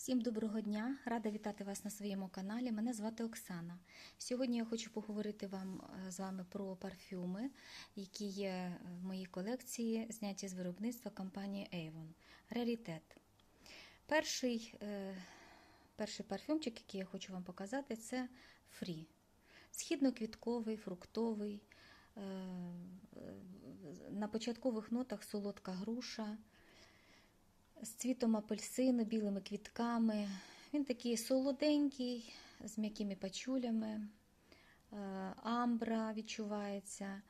Всім доброго дня! Рада вітати вас на своєму каналі. Мене звати Оксана. Сьогодні я хочу поговорити вам е, з вами про парфюми, які є в моїй колекції, зняті з виробництва компанії Avon. Раритет. Перший, е, перший парфюмчик, який я хочу вам показати, це Free. Східно-квітковий, фруктовий. е, На початкових нотах солодка груша з цвітом апельсину, білими квітками. Він такий солоденький, з м'якими пачулями, е, амбра відчувається,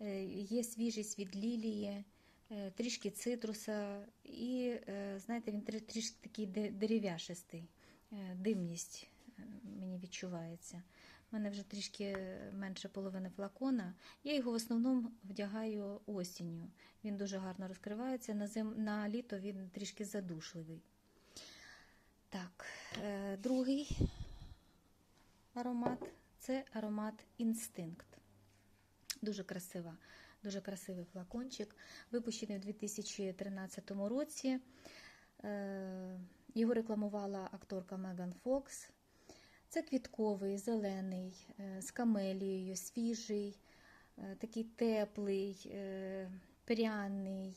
е, є свіжість від лілії, е, трішки цитруса, і, знаєте, він трішки такий дерев'яшистий, димність мені відчувається. У мене вже трішки менше половини флакона. Я його в основному вдягаю осінню. Він дуже гарно розкривається. На, зим... на літо він трішки задушливий. Так, е, другий аромат це аромат інстинкт. Дуже красива, дуже красивий флакончик. Випущений у 2013 році. Е, Його рекламувала акторка Меган Фокс. Це квітковий, зелений, е, з камелією, свіжий, е, такий теплий, е, пряний,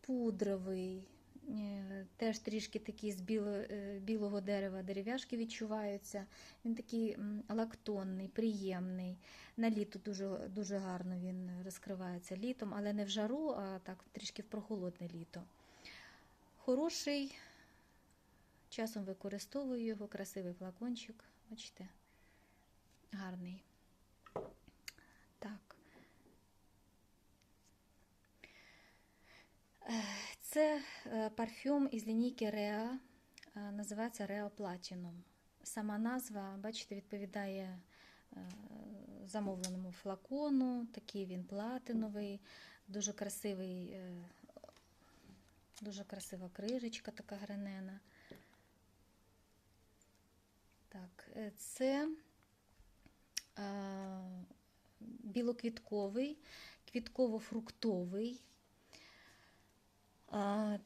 пудровий, теж трішки такий з біло, білого дерева дерев'яшки відчуваються. Він такий лактонний, приємний. На літо дуже, дуже гарно він розкривається літом, але не в жару, а так трішки в прохолодне літо. Хороший. Часом використовую його, красивий флакончик. Бачите, гарний. Так. Е, Це е, парфюм із лінійки е, називається Rea Platinum. Сама назва, бачите, відповідає е, замовленому флакону. Такий він платиновий, дуже красивий, дуже красива крижечка, така гранена. Так, е, це е, білоквітковий, квітково-фруктовий.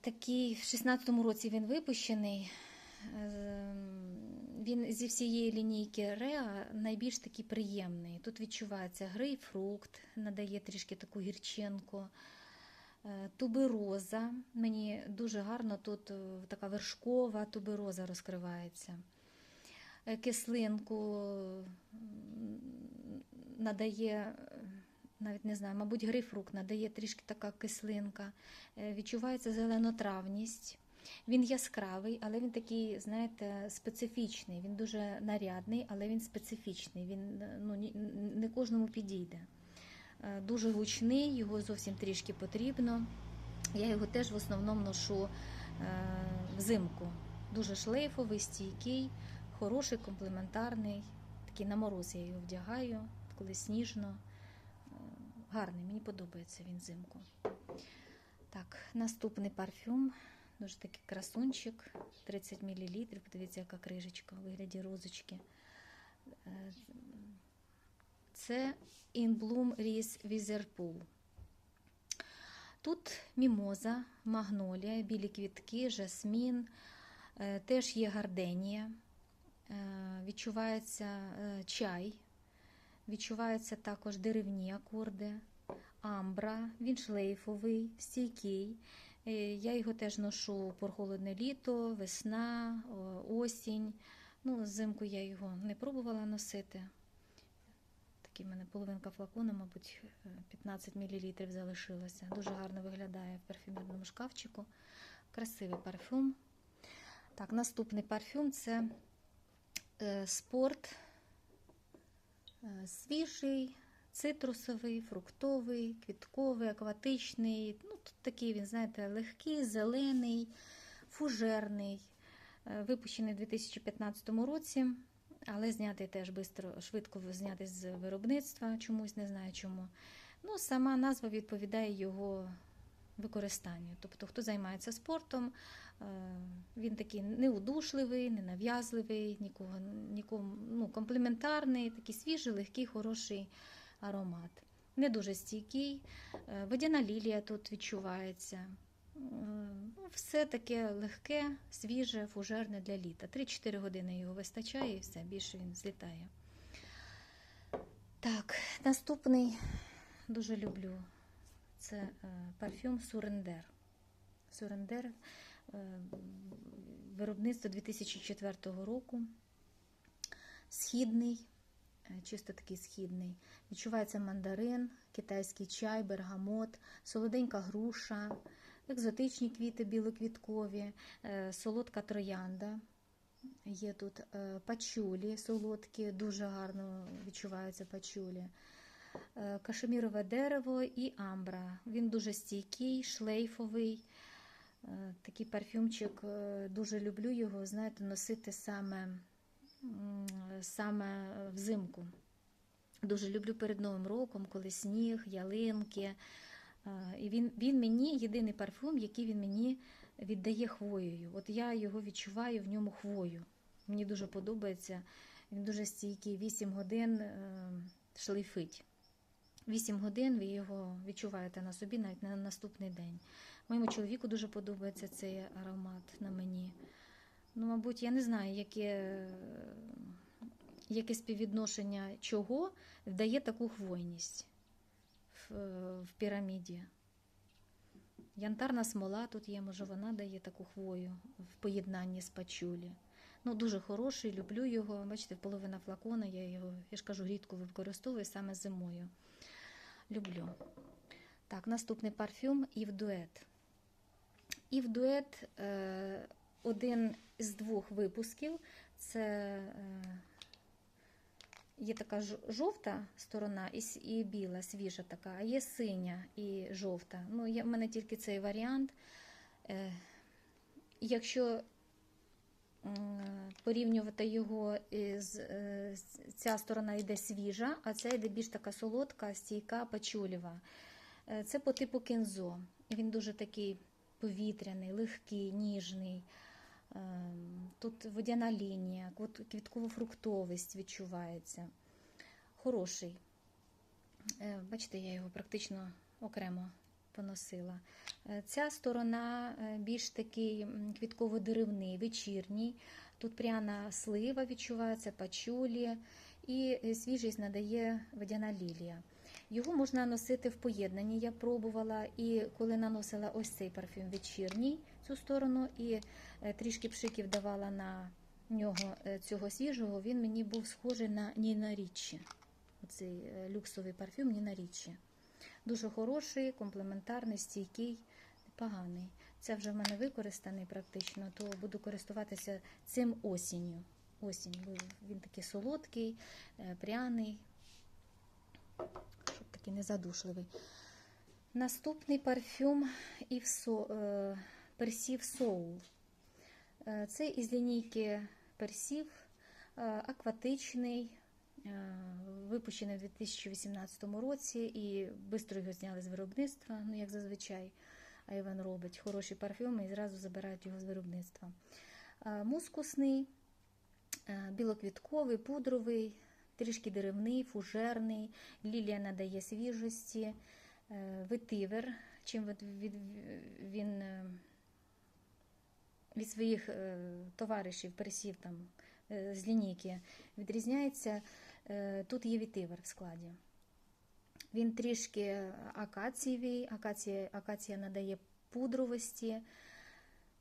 Такий в 16-му році він випущений. Е, Він зі всієї лінійки Реа найбільш такий приємний. Тут відчувається грейпфрукт, надає трішки таку гірчинку. Е, Тубероза. Мені дуже гарно тут така вершкова тубероза розкривається. Е, Кислинку надає, е, навіть не знаю, мабуть, грейпфрукт надає трішки така кислинка. Е, Відчувається зеленотравність. Він яскравий, але він такий, знаєте, специфічний. Він дуже нарядний, але він специфічний. Він ну, не кожному підійде. Дуже гучний, його зовсім трішки потрібно. Я його теж в основному ношу взимку. Дуже шлейфовий, стійкий, хороший, комплементарний. Такий на мороз я його вдягаю, коли сніжно. Е, Гарний, мені подобається він взимку. Так, наступний парфюм. Дуже такий красунчик, 30 мл. Подивіться, яка крижечка у вигляді розочки. Е, Це In Bloom Ries Wizerpool. Тут мімоза, магнолія, білі квітки, жасмін, е, теж є гарденія, відчувається е, чай, відчуваються також деревні акорди, амбра, він шлейфовий, стійкий. Е, Я його теж ношу прохолодне літо, весна, осінь. Ну, взимку я його не пробувала носити. Такий в мене половинка флакона, мабуть, е, 15 мл залишилося. Дуже гарно виглядає в парфюмерному шкафчику. Красивий парфюм. Так, наступний парфюм це е, спорт. Е, свіжий, цитрусовий, фруктовий, квітковий, акватичний. Ну, тут такий він, знаєте, легкий, зелений, фужерний. Е, Випущений у 2015 році, але знятий теж бистро, швидко знятий з виробництва, чомусь не знаю чому. Ну, сама назва відповідає його використанню. Тобто, хто займається спортом, е, він такий неудушливий, ненав'язливий, нікого, нікому, ну, комплементарний, такий свіжий, легкий, хороший аромат. Не дуже стійкий. Е, Водяна лілія тут відчувається. ну, все таке легке, свіже, фужерне для літа. 3-4 години його вистачає і все, більше він злітає. Так, наступний дуже люблю. Це е, парфюм Сурендер. Сурендер е, виробництво 2004 року. Східний, е, чисто такий східний. Відчувається мандарин, китайський чай, бергамот, солоденька груша, екзотичні квіти білоквіткові, солодка троянда. Є тут пачулі солодкі, дуже гарно відчуваються пачулі. Е, Кашемірове дерево і амбра. Він дуже стійкий, шлейфовий. Е, Такий парфюмчик, е, дуже люблю його, знаєте, носити саме, саме взимку. Дуже люблю перед Новим роком, коли сніг, ялинки. І він, він мені єдиний парфюм, який він мені віддає хвоєю. От я його відчуваю в ньому хвою. Мені дуже подобається. Він дуже стійкий, 8 годин шлейфить. 8 годин ви його відчуваєте на собі навіть на наступний день. Моєму чоловіку дуже подобається цей аромат на мені. Ну, мабуть, я не знаю, яке, яке співвідношення чого дає таку хвойність в, в піраміді. Янтарна смола тут є, може, вона дає таку хвою в поєднанні з пачулі. Ну, дуже хороший, люблю його. Бачите, половина флакона, я його, я ж кажу, рідко використовую саме зимою. Люблю. Так, наступний парфюм Ів Дует. Ів Дует е, один з двох випусків. Це е, є така жовта сторона і, біла, свіжа така, а є синя і жовта. Ну, є, в мене тільки цей варіант. Е, якщо порівнювати його е, з- ця сторона йде свіжа, а ця йде більш така солодка, стійка, пачулєва. Е, Це по типу кензо. Він дуже такий повітряний, легкий, ніжний. Ем, Тут водяна лінія, квот- квітково-фруктовість відчувається. Хороший. Е, Бачите, я його практично окремо поносила. Е, Ця сторона е, більш такий квітково-деревний, вечірній. Тут пряна слива відчувається, пачулі, і е, свіжість надає водяна лілія. Його можна носити в поєднанні, я пробувала, і коли наносила ось цей парфюм вечірній, цю сторону, і трішки пшиків давала на нього цього свіжого, він мені був схожий на Ніна Річчі. Оцей люксовий парфюм Ніна Річчі. Дуже хороший, комплементарний, стійкий, непоганий. Це вже в мене використаний практично, то буду користуватися цим осінню. Осінь, він такий солодкий, е, пряний, щоб такий незадушливий. Наступний парфюм е, Персів Соул. Е, Це із лінійки Персів, акватичний, випущений у 2018 році і швидко його зняли з виробництва, ну як зазвичай Айвен робить хороші парфюми і зразу забирають його з виробництва. Е, Мускусний, е, білоквітковий, пудровий, трішки деревний, фужерний, лілія надає свіжості, е, ветивер, чим він е, від своїх е, товаришів, пересів там е, з лінійки відрізняється. Е, Тут є вітивер в складі. Він трішки акацієвий, акація, акація надає пудровості,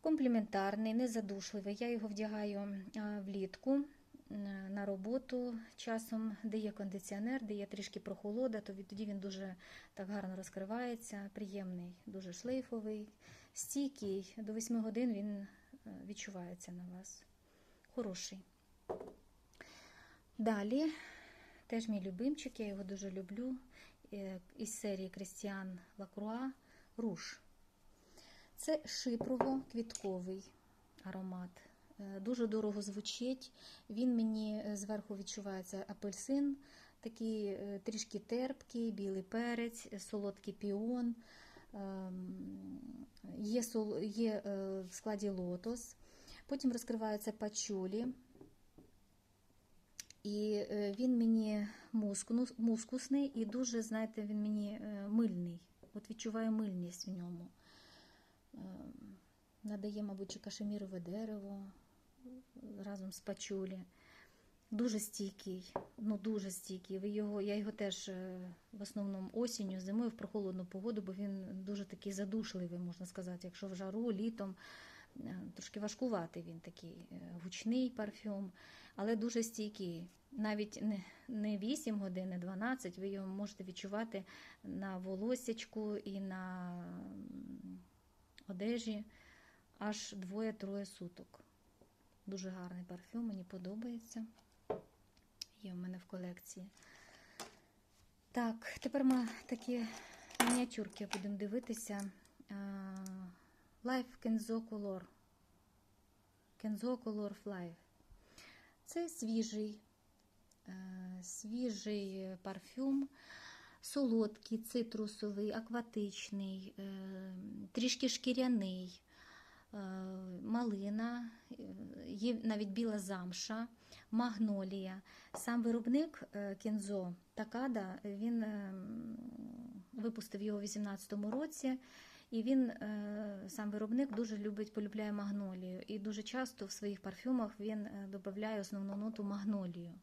компліментарний, незадушливий. Я його вдягаю влітку е, на роботу часом, де є кондиціонер, де є трішки прохолода, то тоді він дуже так гарно розкривається, приємний, дуже шлейфовий, стійкий. До 8 годин він е, відчувається на вас. Хороший. Далі, теж мій любимчик, я його дуже люблю. е, Із серії Крістіан Лакруа Руш. Це шипрово-квітковий аромат. Е, Дуже дорого звучить. Він мені е, зверху відчувається апельсин, такий трішки терпкий, білий перець, солодкий піон. Ем, Є, в складі лотос. Потім розкриваються пачулі. І е, він мені мускусний і дуже, знаєте, він мені е, мильний. От відчуваю мильність в ньому. Е, Надає, мабуть, чи кашемірове дерево разом з пачулі. Дуже стійкий, ну дуже стійкий. Його, я його теж в основному осінню, зимою в прохолодну погоду, бо він дуже такий задушливий, можна сказати. Якщо в жару, літом трошки важкуватий він такий е, гучний парфюм, але дуже стійкий. Навіть не, не 8 годин, не 12, ви його можете відчувати на волосячку і на одежі аж двоє-троє суток. Дуже гарний парфюм, мені подобається. Є в мене в колекції. Так, тепер ми такі мініатюрки будемо дивитися. Life Kenzo Color. Kenzo Color Life. Це свіжий, е, свіжий парфюм, солодкий, цитрусовий, акватичний, е, трішки шкіряний, е, малина, є навіть біла замша, магнолія. Сам виробник Кензо Такада, він е, випустив його у 2018 році. І він, е, сам виробник, дуже любить, полюбляє магнолію. І дуже часто в своїх парфюмах він е, додає основну ноту магнолію.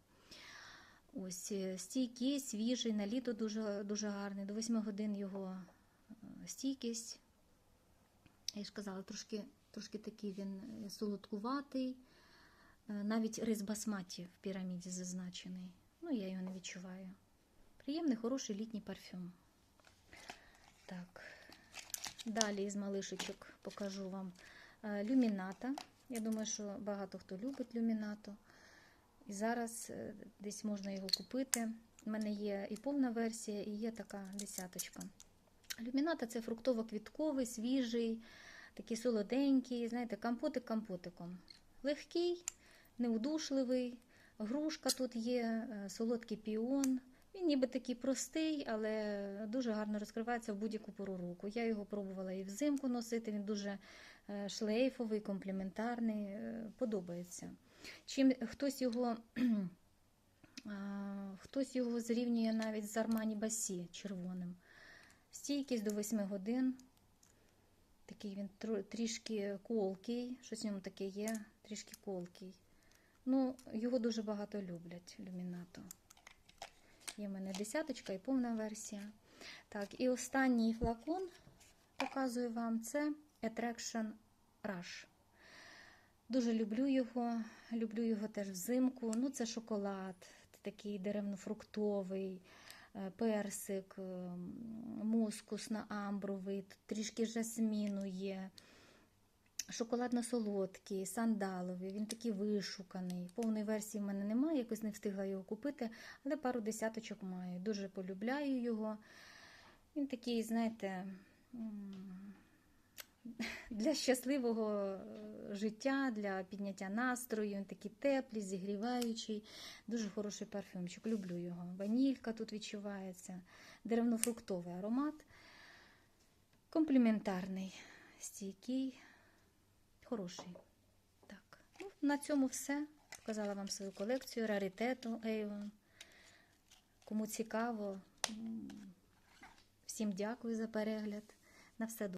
Ось е, стійкий, свіжий, на літо дуже, дуже гарний. До 8 годин його стійкість. Я ж казала, трошки, трошки такий він солодкуватий. Навіть рис басматі в піраміді зазначений. Ну, я його не відчуваю. Приємний, хороший літній парфюм. Так. Далі із малишечок покажу вам е, люміната. Я думаю, що багато хто любить люмінату. І зараз е, десь можна його купити. У мене є і повна версія, і є така десяточка. Люміната це фруктово-квітковий, свіжий, такий солоденький, знаєте, компотик компотиком. Легкий, неудушливий, грушка тут є, е, солодкий піон. Він ніби такий простий, але дуже гарно розкривається в будь-яку пору року. Я його пробувала і взимку носити, він дуже е, шлейфовий, компліментарний, е, подобається. Чим хтось його, хтось його зрівнює навіть з Армані Басі червоним. Стійкість до 8 годин. Такий він трішки колкий, щось в ньому таке є, трішки колкий. Ну, його дуже багато люблять, люмінато. Є в мене десяточка і повна версія. Так, і останній флакон показую вам це Attraction Rush. Дуже люблю його. Люблю його теж взимку. Ну, це шоколад, такий деревно-фруктовий, е, персик, е, мускусно-амбровий, трішки жасміну є. Шоколадно-солодкий, сандаловий, він такий вишуканий. Повної версії в мене немає, якось не встигла його купити, але пару десяточок маю. Дуже полюбляю його. Він такий, знаєте, для щасливого е, життя, для підняття настрою. Він такий теплий, зігріваючий, дуже хороший парфюмчик. Люблю його. Ванілька тут відчувається, деревно-фруктовий аромат. Компліментарний, стійкий, хороший. Так, ну, на цьому все. Показала вам свою колекцію раритету Avon. Кому цікаво, всім дякую за перегляд. На все добре.